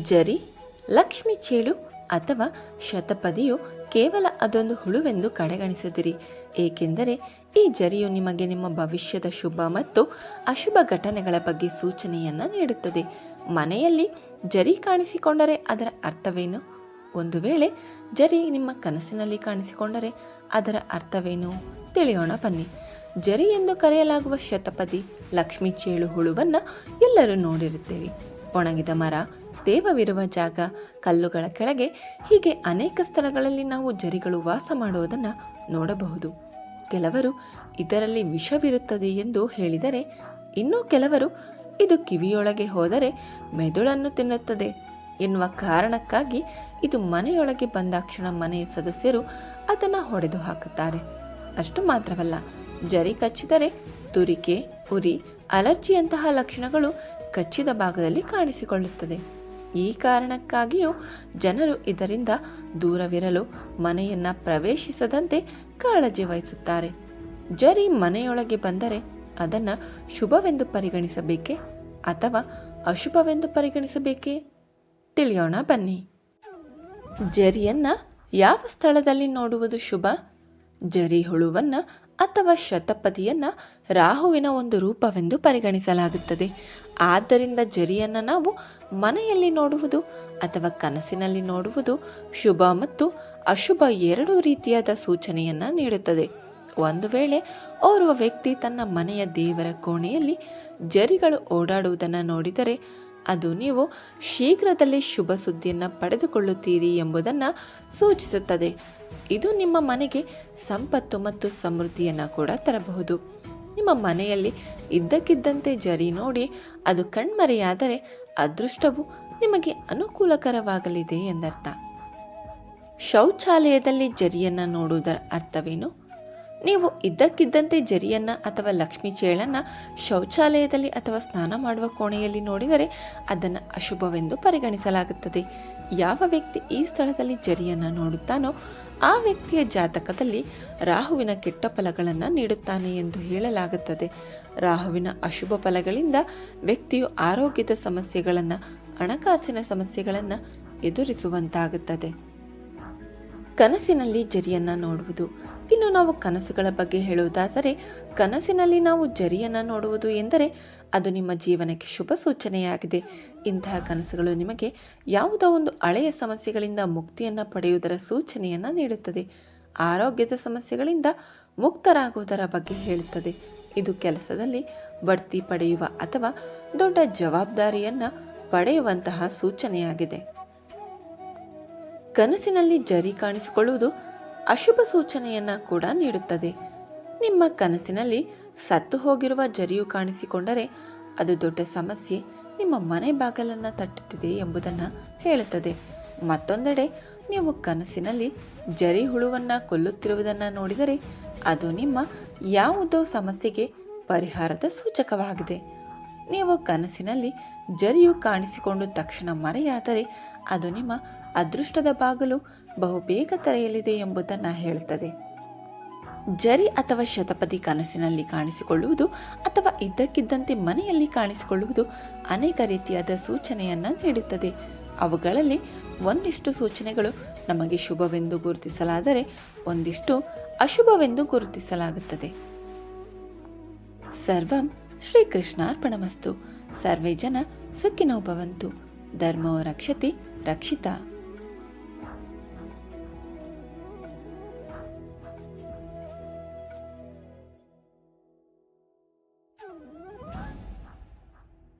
ಜರಿ, ಲಕ್ಷ್ಮಿ ಚೇಳು ಅಥವಾ ಶತಪದಿಯು ಕೇವಲ ಅದೊಂದು ಹುಳುವೆಂದು ಕಡೆಗಣಿಸದಿರಿ. ಏಕೆಂದರೆ ಈ ಜರಿಯು ನಿಮಗೆ ನಿಮ್ಮ ಭವಿಷ್ಯದ ಶುಭ ಮತ್ತು ಅಶುಭ ಘಟನೆಗಳ ಬಗ್ಗೆ ಸೂಚನೆಯನ್ನು ನೀಡುತ್ತದೆ. ಮನೆಯಲ್ಲಿ ಜರಿ ಕಾಣಿಸಿಕೊಂಡರೆ ಅದರ ಅರ್ಥವೇನು? ಒಂದು ವೇಳೆ ಜರಿ ನಿಮ್ಮ ಕನಸಿನಲ್ಲಿ ಕಾಣಿಸಿಕೊಂಡರೆ ಅದರ ಅರ್ಥವೇನು? ತಿಳಿಯೋಣ ಬನ್ನಿ. ಜರಿ ಎಂದು ಕರೆಯಲಾಗುವ ಶತಪದಿ, ಲಕ್ಷ್ಮೀ ಚೇಳು ಹುಳುವನ್ನು ಎಲ್ಲರೂ ನೋಡಿರುತ್ತೀರಿ. ಒಣಗಿದ ಮರ ತೇವವಿರುವ ಜಾಗ ಕಲ್ಲುಗಳ ಕೆಳಗೆ ಹೀಗೆ ಅನೇಕ ಸ್ಥಳಗಳಲ್ಲಿ ನಾವು ಜರಿಗಳು ವಾಸ ಮಾಡುವುದನ್ನು ನೋಡಬಹುದು. ಕೆಲವರು ಇದರಲ್ಲಿ ವಿಷವಿರುತ್ತದೆ ಎಂದು ಹೇಳಿದರೆ ಇನ್ನೂ ಕೆಲವರು ಇದು ಕಿವಿಯೊಳಗೆ ಹೋದರೆ ಮೆದುಳನ್ನು ತಿನ್ನುತ್ತದೆ ಎನ್ನುವ ಕಾರಣಕ್ಕಾಗಿ ಇದು ಮನೆಯೊಳಗೆ ಬಂದಾಕ್ಷಣ ಮನೆಯ ಸದಸ್ಯರು ಅದನ್ನು ಹೊಡೆದು ಹಾಕುತ್ತಾರೆ. ಅಷ್ಟು ಮಾತ್ರವಲ್ಲ, ಜರಿ ಕಚ್ಚಿದರೆ ತುರಿಕೆ, ಉರಿ, ಅಲರ್ಜಿಯಂತಹ ಲಕ್ಷಣಗಳು ಕಚ್ಚಿದ ಭಾಗದಲ್ಲಿ ಕಾಣಿಸಿಕೊಳ್ಳುತ್ತದೆ. ಈ ಕಾರಣಕ್ಕಾಗಿಯೂ ಜನರು ಇದರಿಂದ ದೂರವಿರಲು ಮನೆಯನ್ನ ಪ್ರವೇಶಿಸದಂತೆ ಕಾಳಜಿ ವಹಿಸುತ್ತಾರೆ. ಜರಿ ಮನೆಯೊಳಗೆ ಬಂದರೆ ಅದನ್ನು ಶುಭವೆಂದು ಪರಿಗಣಿಸಬೇಕೇ ಅಥವಾ ಅಶುಭವೆಂದು ಪರಿಗಣಿಸಬೇಕೇ? ತಿಳಿಯೋಣ ಬನ್ನಿ. ಜರಿಯನ್ನ ಯಾವ ಸ್ಥಳದಲ್ಲಿ ನೋಡುವುದು ಶುಭ? ಜರಿ ಹುಳುವನ್ನ ಅಥವಾ ಶತಪದಿಯನ್ನ ರಾಹುವಿನ ಒಂದು ರೂಪವೆಂದು ಪರಿಗಣಿಸಲಾಗುತ್ತದೆ. ಆದ್ದರಿಂದ ಜರಿಯನ್ನ ನಾವು ಮನೆಯಲ್ಲಿ ನೋಡುವುದು ಅಥವಾ ಕನಸಿನಲ್ಲಿ ನೋಡುವುದು ಶುಭ ಮತ್ತು ಅಶುಭ ಎರಡೂ ರೀತಿಯಾದ ಸೂಚನೆಯನ್ನ ನೀಡುತ್ತದೆ. ಒಂದು ವೇಳೆ ಓರ್ವ ವ್ಯಕ್ತಿ ತನ್ನ ಮನೆಯ ದೇವರ ಕೋಣೆಯಲ್ಲಿ ಜರಿಗಳು ಓಡಾಡುವುದನ್ನು ನೋಡಿದರೆ, ಅದು ನೀವು ಶೀಘ್ರದಲ್ಲೇ ಶುಭ ಸುದ್ದಿಯನ್ನು ಪಡೆದುಕೊಳ್ಳುತ್ತೀರಿ ಎಂಬುದನ್ನು ಸೂಚಿಸುತ್ತದೆ. ಇದು ನಿಮ್ಮ ಮನೆಗೆ ಸಂಪತ್ತು ಮತ್ತು ಸಮೃದ್ಧಿಯನ್ನು ಕೂಡ ತರಬಹುದು. ನಿಮ್ಮ ಮನೆಯಲ್ಲಿ ಇದ್ದಕ್ಕಿದ್ದಂತೆ ಜರಿ ನೋಡಿ, ಅದು ಕಣ್ಮರೆಯಾದರೆ ಅದೃಷ್ಟವು ನಿಮಗೆ ಅನುಕೂಲಕರವಾಗಲಿದೆ ಎಂದರ್ಥ. ಶೌಚಾಲಯದಲ್ಲಿ ಜರಿಯನ್ನು ನೋಡುವುದರ ಅರ್ಥವೇನು? ನೀವು ಇದ್ದಕ್ಕಿದ್ದಂತೆ ಜರಿಯನ್ನ ಅಥವಾ ಲಕ್ಷ್ಮಿ ಚೇಳನ್ನ ಶೌಚಾಲಯದಲ್ಲಿ ಅಥವಾ ಸ್ನಾನ ಮಾಡುವ ಕೋಣೆಯಲ್ಲಿ ನೋಡಿದರೆ ಅದನ್ನು ಅಶುಭವೆಂದು ಪರಿಗಣಿಸಲಾಗುತ್ತದೆ. ಯಾವ ವ್ಯಕ್ತಿ ಈ ಸ್ಥಳದಲ್ಲಿ ಜರಿಯನ್ನ ನೋಡುತ್ತಾನೋ ಆ ವ್ಯಕ್ತಿಯ ಜಾತಕದಲ್ಲಿ ರಾಹುವಿನ ಕೆಟ್ಟ ಫಲಗಳನ್ನು ನೀಡುತ್ತಾನೆ ಎಂದು ಹೇಳಲಾಗುತ್ತದೆ. ರಾಹುವಿನ ಅಶುಭ ಫಲಗಳಿಂದ ವ್ಯಕ್ತಿಯು ಆರೋಗ್ಯದ ಸಮಸ್ಯೆಗಳನ್ನು, ಹಣಕಾಸಿನ ಸಮಸ್ಯೆಗಳನ್ನು ಎದುರಿಸುವಂತಾಗುತ್ತದೆ. ಕನಸಿನಲ್ಲಿ ಜರಿಯನ್ನ ನೋಡುವುದು. ಇನ್ನು ನಾವು ಕನಸುಗಳ ಬಗ್ಗೆ ಹೇಳುವುದಾದರೆ, ಕನಸಿನಲ್ಲಿ ನಾವು ಜರಿಯನ್ನ ನೋಡುವುದು ಎಂದರೆ ಅದು ನಿಮ್ಮ ಜೀವನಕ್ಕೆ ಶುಭ ಸೂಚನೆಯಾಗಿದೆ. ಇಂತಹ ಕನಸುಗಳು ನಿಮಗೆ ಯಾವುದೋ ಒಂದು ಹಳೆಯ ಸಮಸ್ಯೆಗಳಿಂದ ಮುಕ್ತಿಯನ್ನು ಪಡೆಯುವುದರ ಸೂಚನೆಯನ್ನು ನೀಡುತ್ತದೆ. ಆರೋಗ್ಯದ ಸಮಸ್ಯೆಗಳಿಂದ ಮುಕ್ತರಾಗುವುದರ ಬಗ್ಗೆ ಹೇಳುತ್ತದೆ. ಇದು ಕೆಲಸದಲ್ಲಿ ಬಡ್ತಿ ಪಡೆಯುವ ಅಥವಾ ದೊಡ್ಡ ಜವಾಬ್ದಾರಿಯನ್ನು ಪಡೆಯುವಂತಹ ಸೂಚನೆಯಾಗಿದೆ. ಕನಸಿನಲ್ಲಿ ಜರಿ ಕಾಣಿಸಿಕೊಳ್ಳುವುದು ಅಶುಭ ಸೂಚನೆಯನ್ನ ಕೂಡ ನೀಡುತ್ತದೆ. ನಿಮ್ಮ ಕನಸಿನಲ್ಲಿ ಸತ್ತು ಹೋಗಿರುವ ಜರಿಯು ಕಾಣಿಸಿಕೊಂಡರೆ ಅದು ದೊಡ್ಡ ಸಮಸ್ಯೆ, ನಿಮ್ಮ ಮನೆ ಬಾಗಲನ್ನು ತಟ್ಟುತ್ತಿದೆ ಎಂಬುದನ್ನು ಹೇಳುತ್ತದೆ. ಮತ್ತೊಂದೆಡೆ, ನೀವು ಕನಸಿನಲ್ಲಿ ಜರಿ ಹುಳುವನ್ನ ಕೊಲ್ಲುತ್ತಿರುವುದನ್ನು ನೋಡಿದರೆ ಅದು ನಿಮ್ಮ ಯಾವುದೋ ಸಮಸ್ಯೆಗೆ ಪರಿಹಾರದ ಸೂಚಕವಾಗಿದೆ. ನೀವು ಕನಸಿನಲ್ಲಿ ಜರಿಯು ಕಾಣಿಸಿಕೊಂಡು ತಕ್ಷಣ ಮರೆಯಾದರೆ ಅದು ನಿಮ್ಮ ಅದೃಷ್ಟದ ಬಾಗಲು ಬಹುಬೇಗ ತೆರೆಯಲಿದೆ ಎಂಬುದನ್ನು ಹೇಳುತ್ತದೆ. ಜರಿ ಅಥವಾ ಶತಪದಿ ಕನಸಿನಲ್ಲಿ ಕಾಣಿಸಿಕೊಳ್ಳುವುದು ಅಥವಾ ಇದ್ದಕ್ಕಿದ್ದಂತೆ ಮನೆಯಲ್ಲಿ ಕಾಣಿಸಿಕೊಳ್ಳುವುದು ಅನೇಕ ರೀತಿಯಾದ ಸೂಚನೆಯನ್ನು ನೀಡುತ್ತದೆ. ಅವುಗಳಲ್ಲಿ ಒಂದಿಷ್ಟು ಸೂಚನೆಗಳು ನಮಗೆ ಶುಭವೆಂದು ಗುರುತಿಸಲಾದರೆ ಒಂದಿಷ್ಟು ಅಶುಭವೆಂದು ಗುರುತಿಸಲಾಗುತ್ತದೆ. ಸರ್ವಂ ಶ್ರೀಕೃಷ್ಣಾರ್ಪಣಮಸ್ತು ಸರ್ವೇ ಜನ ಸುಖಿನೋ ಭವಂತು ಧರ್ಮೋ ರಕ್ಷತಿ ರಕ್ಷಿತ.